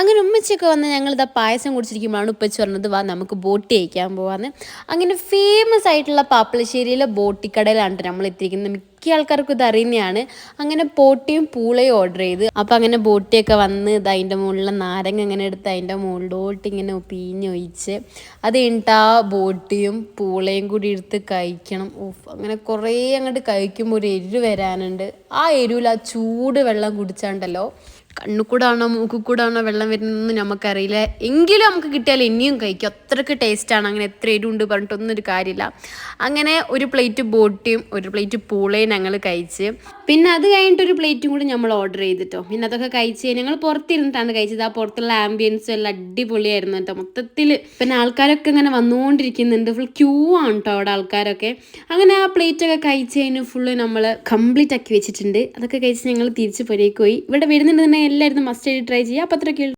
അങ്ങനെ ഉമ്മച്ചൊക്കെ വന്ന് ഞങ്ങളിതാ പായസം കുടിച്ചിരിക്കുമ്പോഴാണ് ഉപ്പച്ച് പറഞ്ഞത് വാ നമുക്ക് ബോട്ടി കഴിക്കാൻ പോവാന്ന്. അങ്ങനെ ഫേമസ് ആയിട്ടുള്ള പാപ്പിളശ്ശേരിയിലെ ബോട്ടിക്കടയിലാണ് ട്ടോ നമ്മൾ എത്തിയിരിക്കുന്നത്. മിക്ക ആൾക്കാർക്കും ഇത് അറിയുന്നതാണ്. അങ്ങനെ പോട്ടിയും പൂളയും ഓർഡർ ചെയ്ത് അപ്പം അങ്ങനെ ബോട്ടിയൊക്കെ വന്ന് ഇത് അതിന്റെ മുകളിലെ നാരങ്ങ ഇങ്ങനെ എടുത്ത് അതിന്റെ മുകളിലോട്ട് ഇങ്ങനെ പീഞ്ഞൊഴിച്ച് അത് കഴിഞ്ഞിട്ട് ആ ബോട്ടിയും പൂളയും കൂടി എടുത്ത് കഴിക്കണം. ഉഫ് അങ്ങനെ കുറേ അങ്ങോട്ട് കഴിക്കുമ്പോൾ ഒരു എരിവ് വരാനുണ്ട്. ആ എരിവിൽ ആ ചൂട് വെള്ളം കുടിച്ചാണ്ടല്ലോ കണ്ണുകൂടാണോ മൂക്കുകൂടാണോ വെള്ളം വരുന്നതെന്ന് നമുക്കറിയില്ല. എങ്കിലും നമുക്ക് കിട്ടിയാൽ ഇനിയും കഴിക്കും. അത്രയ്ക്ക് ടേസ്റ്റാണ് അങ്ങനെ എത്ര എരിവുണ്ട് പറഞ്ഞിട്ടൊന്നും ഒരു കാര്യമില്ല. അങ്ങനെ ഒരു പ്ലേറ്റ് ബോട്ടിയും ഒരു പ്ലേറ്റ് പൂളയും ഞങ്ങൾ കഴിച്ച്. പിന്നെ അത് കഴിഞ്ഞിട്ട് ഒരു പ്ലേറ്റും കൂടി നമ്മൾ ഓർഡർ ചെയ്തിട്ടോ. പിന്നെ അതൊക്കെ കഴിച്ച് ഞങ്ങൾ പുറത്തിരുന്നിട്ടാണ് കഴിച്ചത്. ആ പുറത്തുള്ള ആംബിയൻസും എല്ലാം അടിപൊളിയായിരുന്നു കേട്ടോ. മൊത്തത്തിൽ പിന്നെ ആൾക്കാരൊക്കെ ഇങ്ങനെ വന്നുകൊണ്ടിരിക്കുന്നുണ്ട്. ഫുൾ ക്യൂ ആണ് കേട്ടോ അവിടെ ആൾക്കാരൊക്കെ. അങ്ങനെ ആ പ്ലേറ്റ് ഒക്കെ കഴിച്ച് കഴിഞ്ഞ് ഫുള്ള് നമ്മൾ കംപ്ലീറ്റ് ആക്കി വെച്ചിട്ടുണ്ട്. അതൊക്കെ കഴിച്ച് ഞങ്ങൾ തിരിച്ച് പുരയ്ക്ക് പോയി. ഇവിടെ വരുന്നുണ്ടെന്നുണ്ടെങ്കിൽ എല്ലാവരും മസ്റ്റ് ആയിട്ട് ട്രൈ ചെയ്യുക. അപ്പോൾ അത്രയൊക്കെ